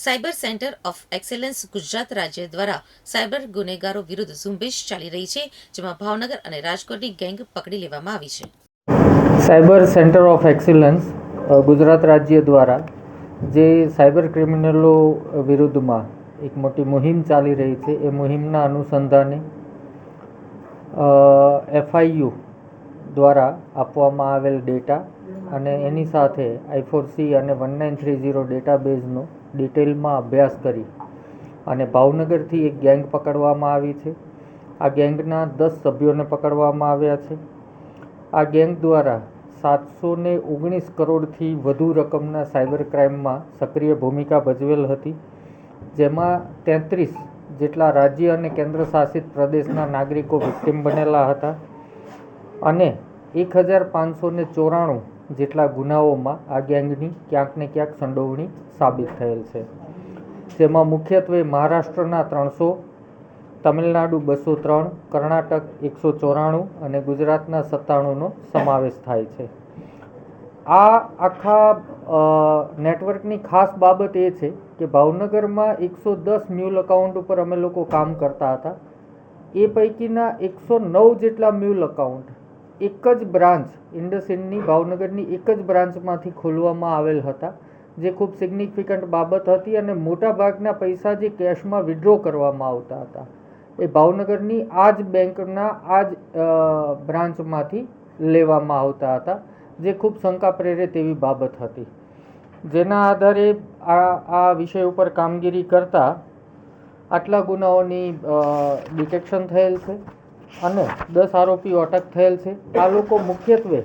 Cyber Centre of Excellence Gujarat રાજ્ય દ્વારા cyber ગુનેગારો વિરુદ્ધ ઝુંબેશ ચાલી રહી છે, જેમાં ભાવનગર અને રાજકોટની ગેંગ પકડી લેવામાં આવી છે. Cyber Centre of Excellence Gujarat રાજ્ય દ્વારા જે સાયબર ક્રિમિનલો વિરુદ્ધમાં એક મોટી મુહિમ ચાલી રહી છે, એ મુહિમના અનુસંધાને એફઆઈયુ દ્વારા આપવામાં આવેલ ડેટા અને એની સાથે આઈફોરસી અને વન નાઇન થ્રી ઝીરો ડેટાબેઝનો ડિટેલમાં અભ્યાસ કરી અને ભાવનગરથી એક ગેંગ પકડવામાં આવી છે. આ ગેંગના દસ સભ્યોને પકડવામાં આવ્યા છે. આ ગેંગ દ્વારા સાતસો ને ઓગણીસ કરોડથી વધુ રકમના સાયબર ક્રાઇમમાં સક્રિય ભૂમિકા ભજવેલ હતી, જેમાં તેત્રીસ જેટલા રાજ્ય અને કેન્દ્ર શાસિત પ્રદેશના નાગરિકો વિક્ટિમ બનેલા હતા અને એક હજાર પાંચસો ચોરાણું જેટલા ગુનાઓમાં આ ગેંગની ક્યાંક ને ક્યાંક સંડોવણી સાબિત થયેલ છે. જેમાં મુખ્યત્વે મહારાષ્ટ્રના ત્રણસો, તમિલનાડુ બસો ત્રણ, કર્ણાટક એકસો ચોરાણું અને ગુજરાતના સત્તાણુંનો સમાવેશ થાય છે. આ આખા નેટવર્કની ખાસ બાબત એ છે કે ભાવનગરમાં એકસો દસ મ્યુલ અકાઉન્ટ ઉપર અમે લોકો કામ કરતા હતા. એ પૈકીના એકસો નવ જેટલા મ્યુલ અકાઉન્ટ એક જ બ્રાન્ચ, ઇન્ડસઇન્ડની ભાવનગરની એક જ બ્રાન્ચમાંથી ખોલવામાં આવેલ હતા, જે ખૂબ સિગ્નિફિકન્ટ બાબત હતી અને મોટા ભાગના પૈસા જે કેશમાં વિડ્રો કરવામાં આવતા હતા. એ ભાવનગરની આ જ બેંકના આ જ બ્રાન્ચમાંથી લેવામાં આવતા હતા, જે ખૂબ શંકા પ્રેરે તેવી બાબત હતી. જેના આધારે આ આ વિષય ઉપર કામગીરી કરતા આટલા ગુનાઓની ડિટેક્શન થયેલ છે. અને દસ આરોપીઓ અટક થયેલ છે. આ લોકો મુખ્યત્વે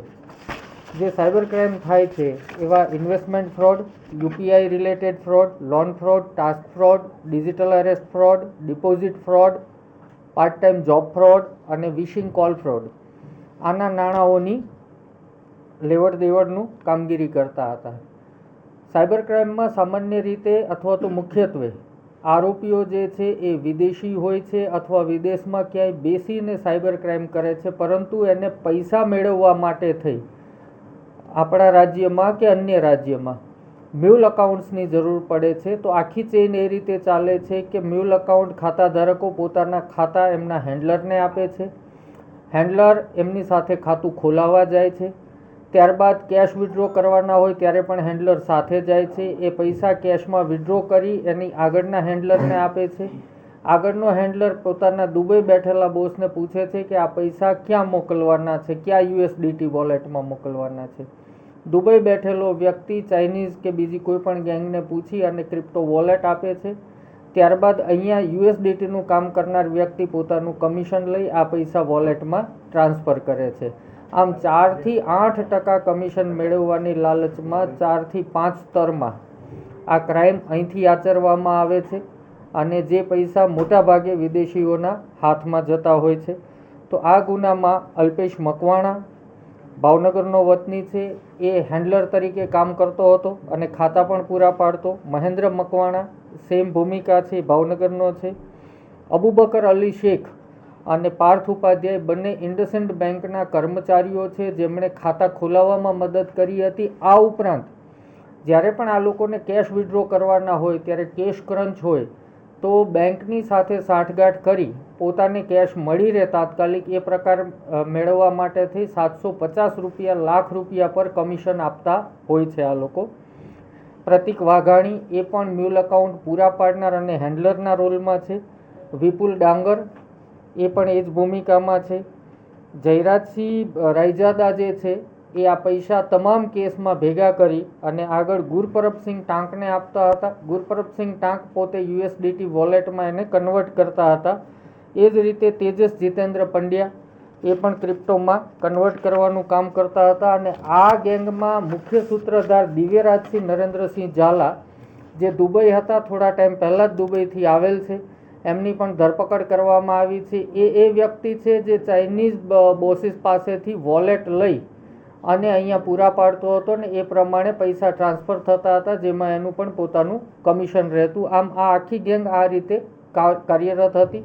જે સાયબર ક્રાઇમ થાય છે એવા investment fraud UPI related fraud, loan fraud, task fraud, digital arrest fraud, deposit fraud part time job fraud અને વિશિંગ કોલ ફ્રોડ. આના નાણાંઓની લેવડ દેવડનું કામગીરી કરતા હતા. સાયબર ક્રાઇમમાં સામાન્ય રીતે અથવા તો મુખ્યત્વે આરોપીઓ જે છે એ વિદેશી હોય છે અથવા વિદેશમાં ક્યાંય બેસીને સાયબર ક્રાઇમ કરે છે, પરંતુ એને પૈસા મેળવવા માટે થઈ. આપણા રાજ્યમાં કે અન્ય રાજ્યમાં? મ્યુલ અકાઉન્ટ્સની જરૂર પડે છે. તો આખી ચેઇન એ રીતે ચાલે છે કે મ્યુલ અકાઉન્ટ ખાતા ધારકો પોતાના ખાતા એમના હેન્ડલરને આપે છે. હેન્ડલર એમની સાથે ખાતું ખોલાવવા જાય છે. ત્યારબાદ કેશ વિડ્રો કરવાના હોય ત્યારે પણ હેન્ડલર સાથે જાય છે. એ પૈસા કેશમાં વિડ્રો કરી એની આગળના હેન્ડલરને આપે છે. આગળનો હેન્ડલર પોતાના દુબઈ બેઠેલા બોસને પૂછે છે કે આ પૈસા ક્યાં મોકલવાના છે? ક્યાં યુએસડીટી વોલેટમાં મોકલવાના છે? દુબઈ બેઠેલો વ્યક્તિ ચાઇનીઝ કે બીજી કોઈ પણ ગેંગને પૂછી અને ક્રિપ્ટો વોલેટ આપે છે. ત્યારબાદ અહીંયા યુએસડીટીનું કામ કરનાર વ્યક્તિ પોતાનું કમિશન લઈ આ પૈસા વોલેટમાં ટ્રાન્સફર કરે છે. આમ ચારથી આઠ ટકા કમિશન મેળવવાની લાલચમાં ચારથી પાંચ સ્તરમાં. આ ક્રાઇમ અહીંથી આચરવામાં આવે છે અને જે પૈસા મોટાભાગે વિદેશીઓના હાથમાં જતા હોય છે. તો આ ગુનામાં અલ્પેશ મકવાણા, ભાવનગરનો વતની છે, એ હેન્ડલર તરીકે કામ કરતો હતો અને ખાતા પણ પૂરા પાડતો. મહેન્દ્ર મકવાણા, સેમ ભૂમિકા છે, ભાવનગરનો છે. અબુબકર અલી શેખ અને પાર્થ ઉપાધ્યાય બંને ઇન્ડસઇન્ડ બેંકના કર્મચારીઓ છે, જેમણે ખાતા ખોલાવવામાં મદદ કરી હતી આ ઉપરાંત, જ્યારે પણ આ લોકોને કેશ વિડ્રો કરવાના હોય, ત્યારે કેશ ક્રંચ હોય, તો બેંકની સાથે સાંઠગાંઠ કરી પોતાને કેશ મળી રહે તાત્કાલિક એ પ્રકાર મેળવવા માટેથી સાતસો પચાસ રૂપિયા, લાખ રૂપિયા પર કમિશન આપતા હોય છે આ લોકો. પ્રતિક વાઘાણી એ પણ મ્યુલ અકાઉન્ટ પૂરા પાડનાર અને હેન્ડલરના રોલમાં છે. વિપુલ ડાંગર એ પણ એ જ ભૂમિકામાં છે. જયરાજસિંહ રાયજાદા જે છે, એ આ પૈસા તમામ કેસમાં ભેગા કરી અને આગળ ગુરપરબસિંહ ટાંકને આપતા હતા. ગુરપરબસિંહ ટાંક પોતે યુએસડીટી વોલેટમાં એને કન્વર્ટ કરતા હતા. એ જ રીતે તેજસ જીતેન્દ્ર પંડ્યા એ પણ ક્રિપ્ટોમાં કન્વર્ટ કરવાનું કામ કરતા હતા અને આ ગેંગમાં મુખ્ય સૂત્રધાર દિવ્યરાજસિંહ નરેન્દ્રસિંહ ઝાલા, જે દુબઈ હતા, થોડા ટાઈમ પહેલાં જ દુબઈથી આવેલ છે. એમની પણ ધરપકડ કરવામાં આવી છે. એ એ વ્યક્તિ છે જે ચાઇનીઝ બોસીસ પાસેથી વોલેટ લઈ અને અહીંયા પૂરા પાડતો હતો ને એ પ્રમાણે પૈસા ટ્રાન્સફર થતા હતા, જેમાં એનું પણ પોતાનું કમિશન રહેતું. આમ આ આખી ગેંગ આ રીતે કાર્યરત હતી.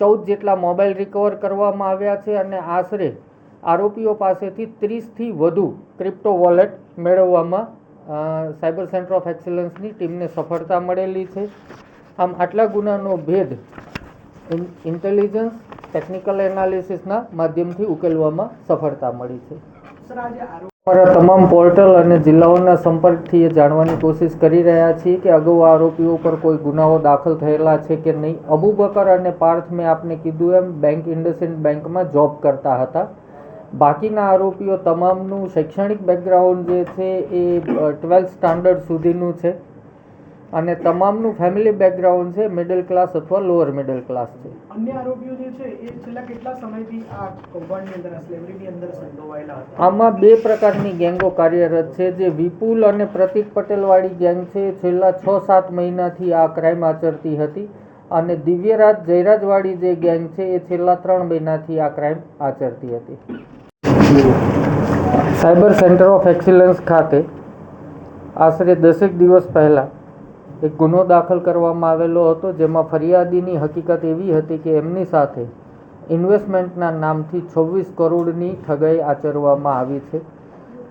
ચૌદ જેટલા મોબાઈલ રિકવર કરવામાં આવ્યા છે અને આશરે આરોપીઓ પાસેથી ત્રીસથી વધુ ક્રિપ્ટો વોલેટ મેળવવામાં સાયબર સેન્ટર ઓફ એક્સલન્સની ટીમને સફળતા મળેલી છે. આમ આટલા ગુનાનો ભેદ ઇન્ટેલિજન્સ ટેકનિકલ એનાલિસિસના માધ્યમથી ઉકેલવામાં સફળતા મળી છે. અમારા તમામ પોર્ટલ અને જિલ્લાઓના સંપર્કથી એ જાણવાની કોશિશ કરી રહ્યા છીએ કે અગાઉ આરોપીઓ પર કોઈ ગુનાઓ દાખલ થયેલા છે કે નહીં. અબુબકર અને પાર્થ મેં આપને કીધું એમ બેંક ઇન્ડસઇન્ડ બેંકમાં જોબ કરતા હતા. બાકીના આરોપીઓ તમામનું શૈક્ષણિક બેકગ્રાઉન્ડ જે છે એ ટ્વેલ્થ સ્ટાન્ડર્ડ સુધીનું છે. અને તમામનું ફેમિલી બેકગ્રાઉન્ડ છે મિડલ ક્લાસ અથવા લોઅર મિડલ ક્લાસ છે. અન્ય આરોપીઓ જે છે એ છેલ્લા કેટલા સમયથી આ કૌભાંડની અંદર સ્લેવરીની અંદર સંડોવાયેલા હતા? આમાં બે પ્રકારની ગેંગો કાર્યરત છે. જે વિપુલ અને પ્રતિક પટેલવાળી ગેંગ છે છેલ્લા છ સાત મહિનાથી આ ક્રાઇમ આચરતી હતી. અને દિવ્યરાજ જયરાજવાળી જે ગેંગ છે એ છેલ્લા ત્રણ મહિનાથી આ ક્રાઇમ આચરતી હતી. સાયબર સેન્ટર ઓફ એક્સિલન્સ ખાતે આશરે દસેક દિવસ પહેલાં એક ગુનો દાખલ કરવામાં આવેલો હતો જેમાં ફરિયાદીની હકીકત એવી હતી કે એમની સાથે ઇન્વેસ્ટમેન્ટના નામથી છવ્વીસ કરોડની ઠગાઈ આચરવામાં આવી છે.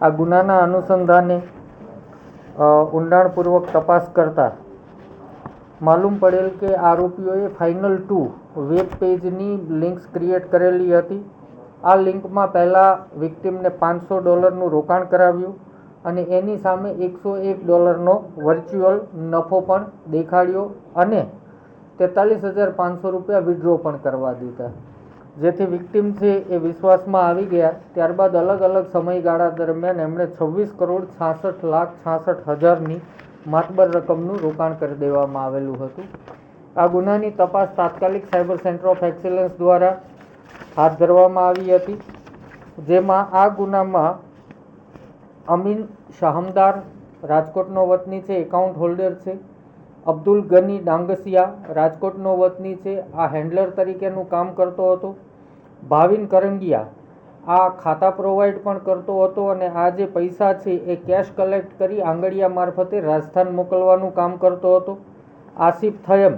આ ગુનાના અનુસંધાને ઊંડાણપૂર્વક તપાસ કરતા માલુમ પડેલ કે આરોપીઓએ ફાઇનલ ટુ વેબ પેજની લિંક્સ ક્રિએટ કરેલી હતી. આ લિંકમાં પહેલાં વિક્ટિમને પાંચસો ડોલરનું રોકાણ કરાવ્યું. અને એની સામે એકસો એક ડોલરનો વર્ચ્યુઅલ નફો પણ દેખાડ્યો અને તેતાલીસ હજાર પાંચસો રૂપિયા વિડ્રો પણ કરવા દીધા. જેથી વિક્ટિમ છે એ વિશ્વાસમાં આવી ગયા. ત્યારબાદ અલગ અલગ સમયગાળા દરમિયાન એમણે છવ્વીસ કરોડ છાસઠ લાખ છાસઠ હજારની માતબર રકમનું રોકાણ કરી દેવામાં આવેલું હતું. આ ગુનાની તપાસ તાત્કાલિક સાયબર સેન્ટર ઓફ એક્સેલન્સ દ્વારા હાથ ધરવામાં આવી હતી, જેમાં આ ગુનામાં અમીન શાહમદાર રાજકોટનો વતની છે, એકાઉન્ટ હોલ્ડર છે. અબ્દુલ ગની ડાંગસિયા રાજકોટનો વતની છે, આ હેન્ડલર તરીકેનું કામ કરતો હતો. ભાવિન કરંગિયા આ ખાતા પ્રોવાઈડ પણ કરતો હતો અને આ જે પૈસા છે એ કેશ કલેક્ટ કરી આંગળીયા મારફતે રાજસ્થાન મોકલવાનું કામ કરતો હતો. આસિફ થયમ.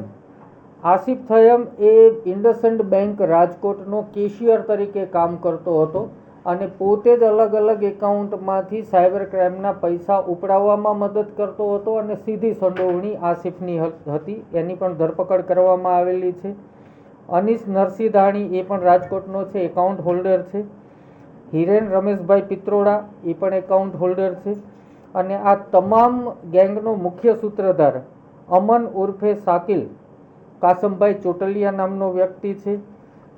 આસિફ થયમ એ ઇન્ડસન્ડ બેંક રાજકોટનો કેશિયર તરીકે કામ કરતો હતો. અને પોતે જ અલગ અલગ એકાઉન્ટમાંથી સાયબર ક્રાઇમના પૈસા ઉપડાવવામાં મદદ કરતો હતો અને સીધી સંડોવણી આસિફની હતી. એની પણ ધરપકડ કરવામાં આવેલી છે. અનિશ નરસિંહ ધાણી એ પણ રાજકોટનો છે, એકાઉન્ટ હોલ્ડર છે. હિરેન રમેશભાઈ પિત્રોડા એ પણ એકાઉન્ટ હોલ્ડર છે. અને આ તમામ ગેંગનો મુખ્ય સૂત્રધાર અમન ઉર્ફે સાકિલ કાસમભાઈ ચોટલિયા નામનો વ્યક્તિ છે.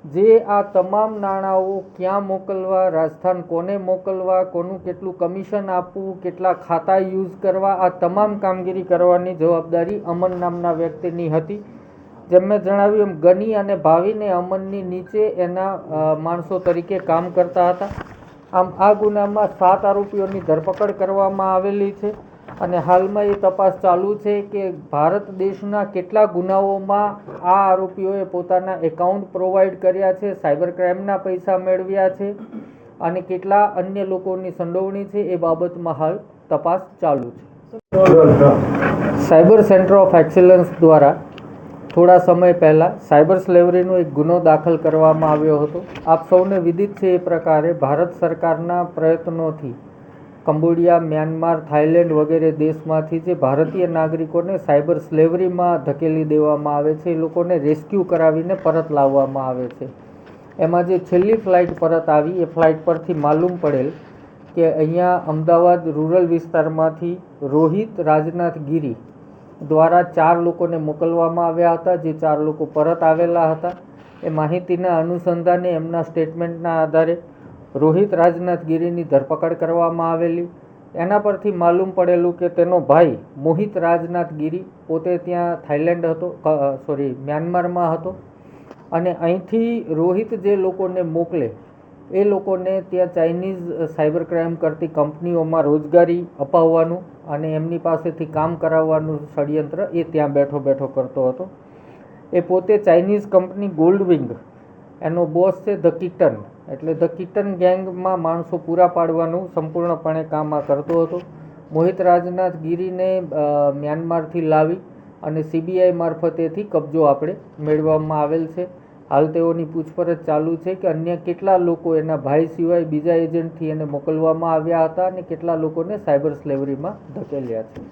જે આ તમામ નાણાંઓ ક્યાં મોકલવા, રાજસ્થાન કોને મોકલવા, કોનું કેટલું કમિશન આપવું, કેટલા ખાતા યુઝ કરવા, આ તમામ કામગીરી કરવાની જવાબદારી અમન નામના વ્યક્તિની હતી. જેમ મેં જણાવ્યું એમ, ગની અને ભાવિને અમનની નીચે એના માણસો તરીકે કામ કરતા હતા. આમ આ ગુનામાં સાત આરોપીઓની ધરપકડ કરવામાં આવેલી છે. અને હાલમાં એ તપાસ ચાલુ છે કે ભારત દેશના કેટલા ગુનાઓમાં આ આરોપીઓએ પોતાના એકાઉન્ટ પ્રોવાઈડ કર્યા છે, સાયબર ક્રાઇમના પૈસા મેળવ્યા છે અને કેટલા અન્ય લોકોની સંડોવણી છે એ બાબતમાં હાલ તપાસ ચાલુ છે. સાયબર સેન્ટર ઓફ એક્સેલન્સ દ્વારા થોડા સમય પહેલાં સાયબર સ્લેવરીનો એક ગુનો દાખલ કરવામાં આવ્યો હતો. આપ સૌને વિદિત છે એ પ્રકારે ભારત સરકારના પ્રયત્નોથી કંબોડિયા, મ્યાનમાર, થાઇલેન્ડ વગેરે દેશમાંથી જે ભારતીય નાગરિકોને સાયબર સ્લેવરીમાં ધકેલી દેવામાં આવે છે, એ લોકોને રેસ્ક્યુ કરાવીને પરત લાવવામાં આવે છે. એમાં જે છેલ્લી ફ્લાઇટ પરત આવી, એ ફ્લાઇટ પરથી માલુમ પડેલ કે અહીંયા અમદાવાદ રૂરલ વિસ્તારમાંથી રોહિત રાજનાથ ગીરી દ્વારા ચાર લોકોને મોકલવામાં આવ્યા હતા, જે ચાર લોકો પરત આવેલા હતા. એ માહિતીના અનુસંધાને એમના સ્ટેટમેન્ટના આધારે રોહિત રાજનાથ ગિરીની ધરપકડ કરવામાં આવેલી. એના પરથી માલુમ પડેલું કે તેનો ભાઈ મોહિત રાજનાથ ગિરી પોતે ત્યાં થાઈલેન્ડ હતો સોરી, મ્યાનમારમાં હતો. અને અહીંથી રોહિત જે લોકોને મોકલે, એ લોકોને ત્યાં ચાઇનીઝ સાયબર ક્રાઇમ કરતી કંપનીઓમાં રોજગારી અપાવવાનું અને એમની પાસેથી કામ કરાવવાનું ષડયંત્ર એ ત્યાં બેઠો બેઠો કરતો હતો. એ પોતે ચાઇનીઝ કંપની ગોલ્ડવિંગ, એનો બોસ છે ધ કિટન. એટલે ધ કિટન ગેંગમાં માણસો પૂરા પાડવાનું સંપૂર્ણપણે કામ આ કરતો હતો. મોહિત રાજનાથ ગીરીને મ્યાનમારથી લાવી અને સીબીઆઈ મારફતેથી કબજો આપણે મેળવવામાં આવેલ છે. હાલ તેઓની પૂછપરછ ચાલુ છે કે અન્ય કેટલા લોકો એના ભાઈ સિવાય બીજા એજન્ટથી એને મોકલવામાં આવ્યા હતા અને કેટલા લોકોને સાયબર સ્લેવરીમાં ધકેલ્યા છે.